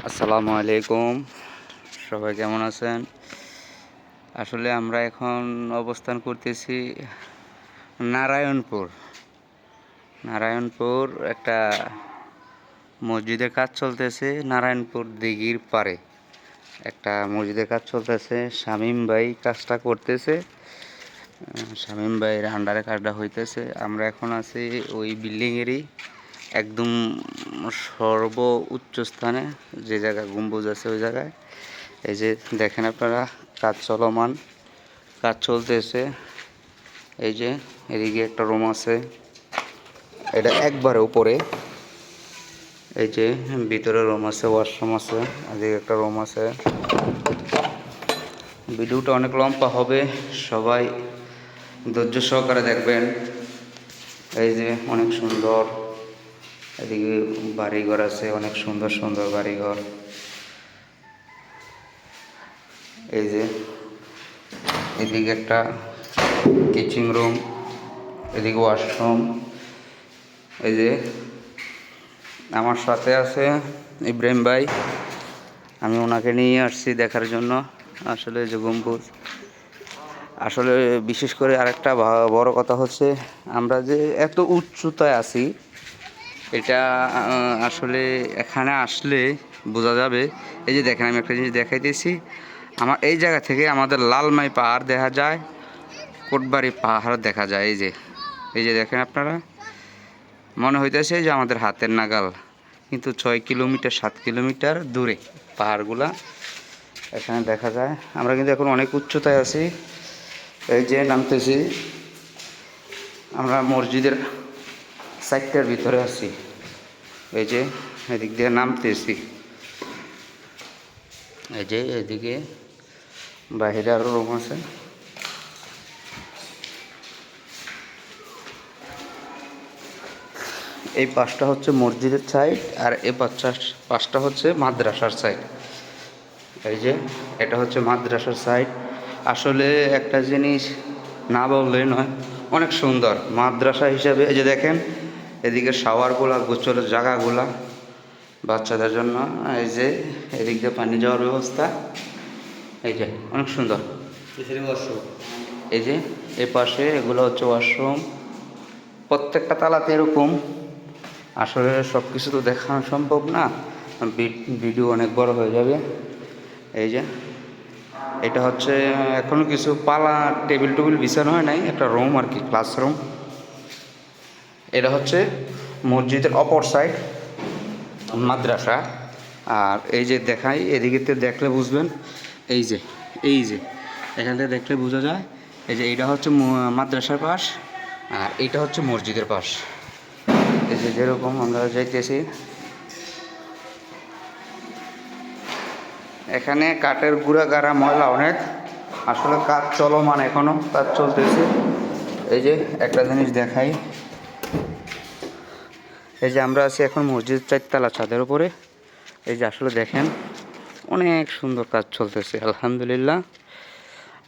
আসসালামু আলাইকুম। সবাই কেমন আছেন? আসলে আমরা এখন অবস্থান করতেছি নারায়ণপুর। নারায়ণপুর একটা মসজিদের কাজ চলতেছে নারায়ণপুর দিঘির পারে। একটা মসজিদের কাজ চলতেছে, শামীম ভাই কাজটা করতেছে। শামীম ভাইয়ের আন্ডারে কাজটা হইতেছে। আমরা এখন আছি ওই বিল্ডিংয়েরই একদম সর্ব উচ্চ স্থানে যে জায়গা গম্বুজ আছে ওই জায়গায়। এই যে দেখেন আপনারা, কাজ চলমান, কাজ চলতেছে। এই যে এদিকে একটা রুম আছে। এটা একবারে উপরে। এই যে ভিতরে রুম আছে ওয়াশরুম আছে, এদিকে একটা রুম আছে। ভিডিওটা অনেক লম্বা হবে, সবাই ধৈর্য সহকারে দেখবেন। এই যে অনেক সুন্দর। এদিকে বাড়িঘর আছে, অনেক সুন্দর সুন্দর বাড়িঘর। এই যে এদিকে একটা কিচেন রুম এদিকে ওয়াশরুম এই যে আমার সাথে আছে ইব্রাহিম ভাই। আমি ওনাকে নিয়ে আসছি দেখার জন্য, আসলে যে গম্বুজ। আসলে বিশেষ করে আরেকটা বড় কথা হচ্ছে, আমরা যে এত উচ্চতায় আছি এটা আসলে এখানে আসলে বোঝা যাবে। এই যে দেখেন, আমি একটা জিনিস দেখাইতেছি। আমার, এই জায়গা থেকে আমাদের লালমাই পাহাড় দেখা যায়, কোটবাড়ি পাহাড় দেখা যায়। এই যে এই যে দেখেন আপনারা। মনে হইতেছে যে আমাদের হাতের নাগাল, কিন্তু ছয় কিলোমিটার, সাত কিলোমিটার দূরে পাহাড়গুলা এখানে দেখা যায়। আমরা কিন্তু এখন অনেক উচ্চতায় আছি। এই যে নামতেছি আমরা মসজিদের সাইটটার ভিতরে আছি। এই যে, এদিক দিয়ে নামতেছি। এই যে, এদিকে বাহিরে আরও রুম আছে। এই পাশটা হচ্ছে মসজিদের সাইড আর এই পাঁচটা পাশটা হচ্ছে মাদ্রাসার সাইড। এই যে, এটা হচ্ছে মাদ্রাসার সাইড। আসলে একটা জিনিস না বললেই নয়, অনেক সুন্দর। মাদ্রাসা হিসাবে, এই যে দেখেন এদিকে শাওয়ারগুলা গোচলের জায়গাগুলা বাচ্চাদের জন্য। এই যে এদিক দিয়ে পানি যাওয়ার ব্যবস্থা। এই যে অনেক সুন্দর। এই যে এ পাশে এগুলো হচ্ছে ওয়াশরুম প্রত্যেকটা তালাতে এরকম। আসলে সব কিছু তো দেখানো সম্ভব না। ভিডিও অনেক বড় হয়ে যাবে। এই যে এটা হচ্ছে এখনও কিছু পালা টেবিল টেবিল বিছানো হয় নাই। একটা রুম আর কি ক্লাসরুম এটা হচ্ছে মসজিদের অপর সাইড মাদ্রাসা। আর এই যে দেখাই, এদিকে দেখলে বুঝবেন, এই যে এই যে, এখান থেকে দেখলে বোঝা যায়, এই যে এইটা হচ্ছে মাদ্রাসার পাশ, আর এইটা হচ্ছে মসজিদের পাশ। এই যে যেরকম আমরা যাইতেছি, এখানে কাঠের গুঁড়া গাড়া ময়লা অনেক, আসলে কাজ চলমান এখনও, কাজ চলতেছে। এই যে একটা জিনিস দেখাই। এই যে আমরা আছি এখন মসজিদ চারতলা ছাদের উপরে। এই যে আসলে দেখেন, অনেক সুন্দর কাজ চলতেছে, আলহামদুলিল্লাহ।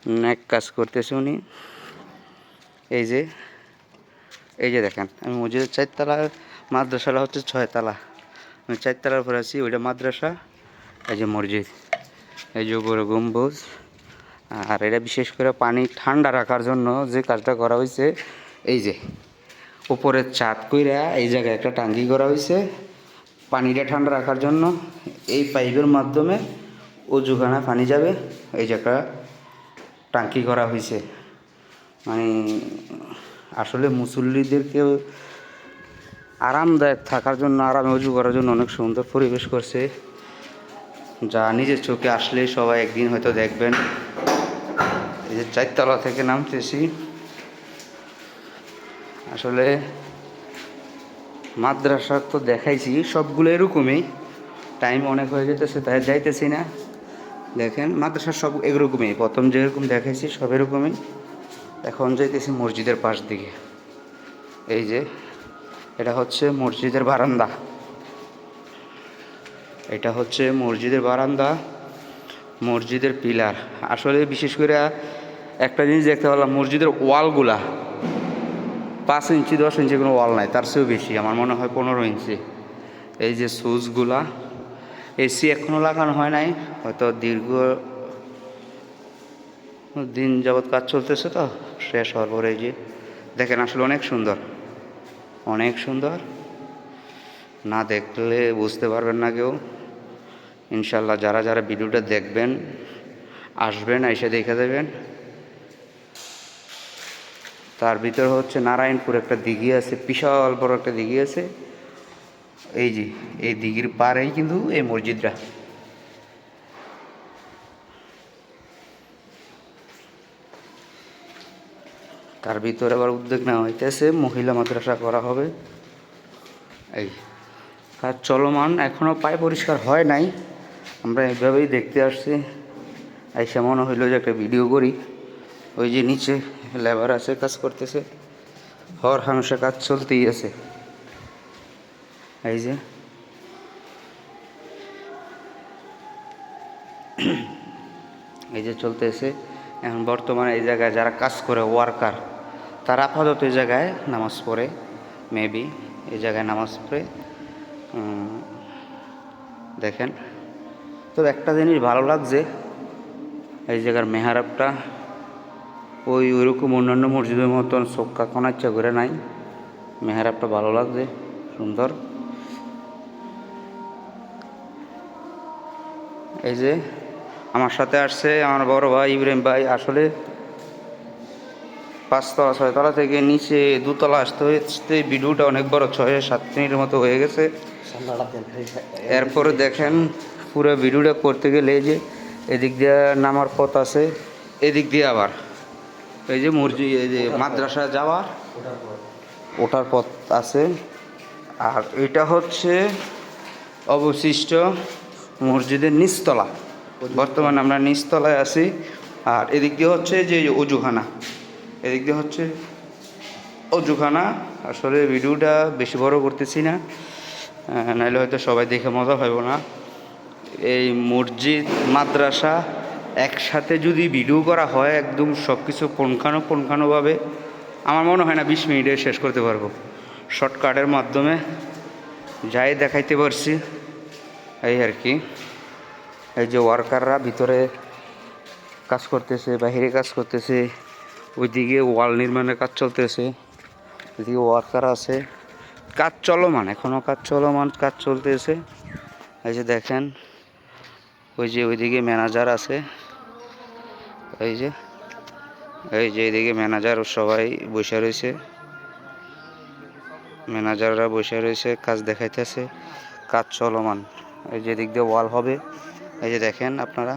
অনেক কাজ করতেছে উনি। এই যে এই যে দেখেন, আমি মসজিদের চারতলা, মাদ্রাসাটা হচ্ছে ছয়তলা। আমি চারতলার উপরে আছি, ওইটা মাদ্রাসা, এই যে মসজিদ। এই যে উপরে গম্বুজ। আর এটা বিশেষ করে পানি ঠান্ডা রাখার জন্য যে কাজটা করা হয়েছে, এই যে। উপরের চাঁদ কইরা এই জায়গায় একটা টাঙ্কি করা হয়েছে পানিটা ঠান্ডা রাখার জন্য এই পাইপের মাধ্যমে অজুখানা পানি যাবে। এই জায়গা টাঙ্কি করা হয়েছে মানে আসলে মুসল্লিদেরকে আরামদায়ক থাকার জন্য, আরামে উজু করার জন্য অনেক সুন্দর পরিবেশ করছে। যা নিজের চোখে আসলে সবাই একদিন হয়তো দেখবেন। এই যে চারতলা থেকে নামতেছি। আসলে মাদ্রাসা তো দেখাইছি, সবগুলো এরকমই। টাইম অনেক হয়ে যেতেছে, তাই যাইতেছি না। দেখেন, মাদ্রাসা সব এরকমই। প্রথম যেরকম দেখাইছি, সব এরকমই। এখন যাইতেছি মসজিদের পাশ দিকে। এই যে, এটা হচ্ছে মসজিদের বারান্দা। এটা হচ্ছে মসজিদের বারান্দা, মসজিদের পিলার। আসলে বিশেষ করে একটা জিনিস দেখতে পেলাম মসজিদের ওয়ালগুলা। পাঁচ ইঞ্চি, দশ ইঞ্চি কোনো ওয়াল নাই, তার চেয়েও বেশি, আমার মনে হয় পনেরো ইঞ্চি। এই যে সুজগুলা এসি এখনও লাগানো হয় নাই, হয়তো দীর্ঘ দিন যাবৎ কাজ চলতেছে তো, শেষ হওয়ার পরে এই যে, দেখেন আসলে অনেক সুন্দর অনেক সুন্দর। না দেখলে বুঝতে পারবেন না কেউ। ইনশাল্লাহ যারা যারা ভিডিওটা দেখবেন, আসবেন, এসে দেখে দেবেন। তার ভিতরে হচ্ছে নারায়ণপুর একটা দিঘি আছে, বিশাল বড় একটা দিঘি আছে। এই যে, এই দিঘির পাড়েই কিন্তু এই মসজিদটা। তার ভিতরে আবার উদ্যোগ নেওয়া হইতেছে, মহিলা মাদ্রাসা করা হবে। এই কাজ চলমান এখনও পায়ে পরিষ্কার হয় নাই। আমরা এইভাবেই দেখতে আসছি। আইসা মনে হইল যে একটা ভিডিও করি। ওই যে নিচে লেবার আছে, কাজ করতেছে। হর হামেশা কাজ চলতেই আছে। এই যে। এই যে চলতেছে। এখন বর্তমানে এই জায়গায় যারা কাজ করে ওয়ার্কার তারা আপাতত এই জায়গায় নামাজ পড়ে মেবি এই জায়গায় নামাজ পড়ে। দেখেন। তবে একটা জিনিস ভালো লাগছে, এই জায়গার মেহারাবটা ওই ওইরকম অন্যান্য মসজিদের মতন চোখা কোনা ইচ্ছা করে নাই। মেহারাবটা ভালো লাগছে, সুন্দর। এই যে আমার সাথে আসছে আমার বড় ভাই ইব্রাহিম ভাই। আসলে পাঁচতলা, ছয়তলা থেকে নিচে দুতলা আসতে হচ্ছে ভিডিওটা অনেক বড়, ছয়, সাত মিনিটের মতো হয়ে গেছে। এরপরে দেখেন পুরো ভিডিওটা করতে গেলে যে এদিক দিয়ে নামার পথ আছে, এদিক দিয়ে আবার। এই যে মসজিদ, এই যে মাদ্রাসা যাওয়ার ওঠার পথ আছে। আর এটা হচ্ছে অবশিষ্ট মসজিদের নিচতলা। বর্তমানে আমরা নিচতলায় আছি। আর এদিক দিয়ে হচ্ছে যে অজুখানা। এদিক দিয়ে হচ্ছে অজুখানা। আসলে ভিডিওটা বেশি বড় করতেছি না। নাহলে হয়তো সবাই দেখে মজা পাইব না। এই মসজিদ, মাদ্রাসা একসাথে যদি ভিডিও করা হয়, একদম সব কিছু পুঙ্খানো পুঙ্খানোভাবে, আমার মনে হয় না বিশ মিনিটে শেষ করতে পারব। শর্টকাটের মাধ্যমে যাই দেখাইতে পারছি, এই আর কি। এই যে ওয়ার্কাররা ভিতরে কাজ করতেছে বাহিরে কাজ করতেছে, ওইদিকে ওয়াল নির্মাণের কাজ চলতেছে, ওইদিকে ওয়ার্কার আছে। কাজ চলমান এখনও কাজ চলমান, কাজ চলতেছে। এই যে দেখেন, ওই যে ওইদিকে ম্যানেজার আছে। এই যে এই যে এইদিকে ম্যানেজার সবাই বসে রয়েছে। ম্যানেজাররা বসে রয়েছে, কাজ দেখাইতেছে, কাজ চলমান। এই যে দিক দিয়ে ওয়াল হবে, এই যে দেখেন আপনারা,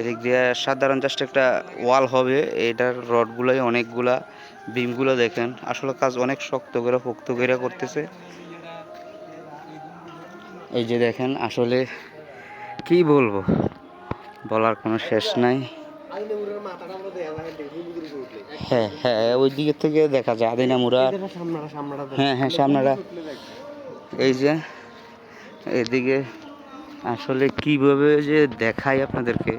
এদিক দিয়ে সাধারণ জাস্ট একটা ওয়াল হবে এটার রডগুলোই অনেকগুলা বিমগুলো দেখেন। আসলে কাজ অনেক শক্ত করে, পোক্ত করে করতেছে। এই যে দেখেন, আসলে কি বলব, বলার কোনো শেষ নাই। হ্যাঁ হ্যাঁ ওই দিকের থেকে দেখা যায়। আদিনা মুরা হ্যাঁ হ্যাঁ সামনাটা। এই যে এদিকে আসলে কীভাবে যে দেখাই আপনাদেরকে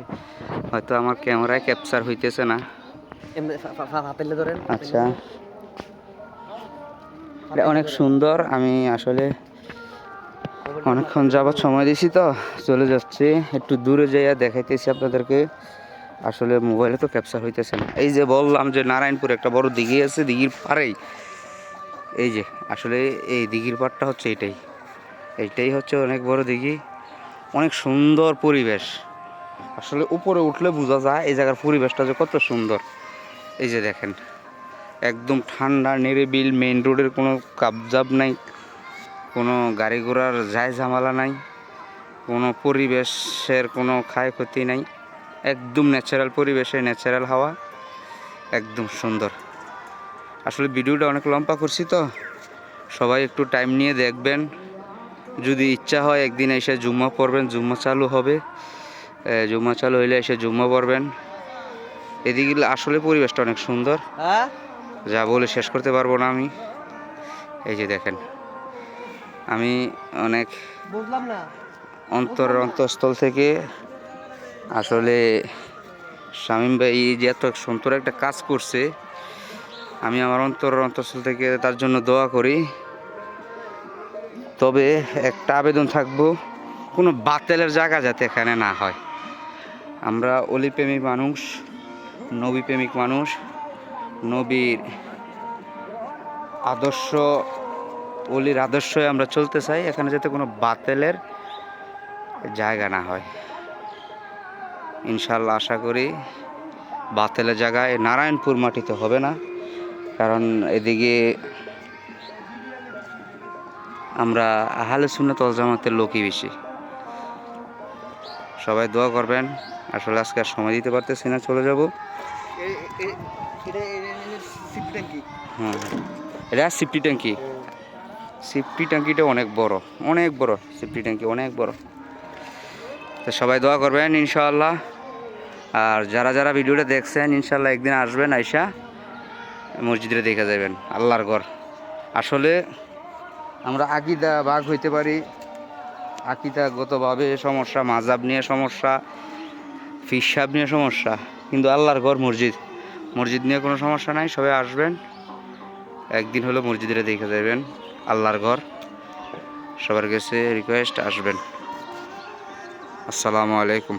হয়তো আমার ক্যামেরায় ক্যাপচার হইতেছে না। আচ্ছা। এটা অনেক সুন্দর। আমি আসলে অনেকক্ষণ যাবৎ সময় দিছি তো চলে যাচ্ছি। একটু দূরে যাইয়া দেখাইতেছি আপনাদেরকে। আসলে মোবাইলে তো ক্যাপচার হইতেছে না। এই যে বললাম যে নারায়ণপুর একটা বড় দিঘি আছে, দিঘির পাড়েই। এই যে, আসলে এই দিঘির পাড়টা হচ্ছে এটাই। এইটাই হচ্ছে অনেক বড় দিঘি। অনেক সুন্দর পরিবেশ। আসলে উপরে উঠলে বোঝা যায় এই জায়গার পরিবেশটা যে কত সুন্দর। এই যে দেখেন, একদম ঠান্ডা, নিরিবিল মেইন রোডের কোনো কাবজাব নাই, কোনো গাড়ি ঘোড়ার যায় ঝামেলা নাই, কোনো পরিবেশের কোনো ক্ষয়ক্ষতি নাই। একদম ন্যাচারাল পরিবেশে ন্যাচারাল হাওয়া একদম সুন্দর। আসলে ভিডিওটা অনেক লম্বা করছি তো সবাই একটু টাইম নিয়ে দেখবেন। যদি ইচ্ছা হয় একদিন এসে জুম্মা পড়বেন জুম্মা চালু হবে। জুম্মা চালু হইলে এসে জুম্মা পড়বেন। এদিকে আসলে পরিবেশটা অনেক সুন্দর। হ্যাঁ? যা বলে শেষ করতে পারব না আমি। এই যে দেখেন আমি অনেক অন্তর অন্তঃস্থল থেকে আসলে শামীম ভাই যে এত সুন্দর একটা কাজ করছে, আমি আমার অন্তর অন্তঃস্থল থেকে তার জন্য দোয়া করি। তবে একটা আবেদন থাকব, কোনো বাতেলের জায়গা যাতে এখানে না হয়। আমরা অলিপ্রেমিক মানুষ নবী প্রেমিক মানুষ, নবীর আদর্শ, অলির আদর্শে আমরা চলতে চাই, এখানে যাতে কোনো বাতেলের জায়গা না হয়। ইনশাল্লাহ আশা করি বাতেলের জায়গায় নারায়ণপুর মাটিতে হবে না। কারণ এদিকে আমরা আহলে সুন্নত জামাতের লোকই বেশি। সবাই দোয়া করবেন। আসলে আজকে আর সময় দিতে পারতেছি না চলে যাব। হ্যাঁ এটা সিফটি ট্যাঙ্কি সিফটি ট্যাঙ্কিটা অনেক বড় অনেক বড়। সিফটি ট্যাঙ্কি অনেক বড়। তো সবাই দোয়া করবেন, ইনশাআল্লাহ। আর যারা যারা ভিডিওটা দেখছেন, ইনশাআল্লাহ একদিন আসবেন, আইসা মসজিদে দেখে যাবেন, আল্লাহর ঘর। আসলে আমরা আকিদা বাঘ হইতে পারি, আকিদাগতভাবে সমস্যা মাজাব নিয়ে সমস্যা, ফিসাব নিয়ে সমস্যা, কিন্তু আল্লাহর ঘর মসজিদ। মসজিদ নিয়ে কোনো সমস্যা নাই, সবাই আসবেন, একদিন হলো মসজিদে দেখে যাবেন, আল্লাহর ঘর। সবার কাছে রিকোয়েস্ট আসবেন। আসসালামু আলাইকুম।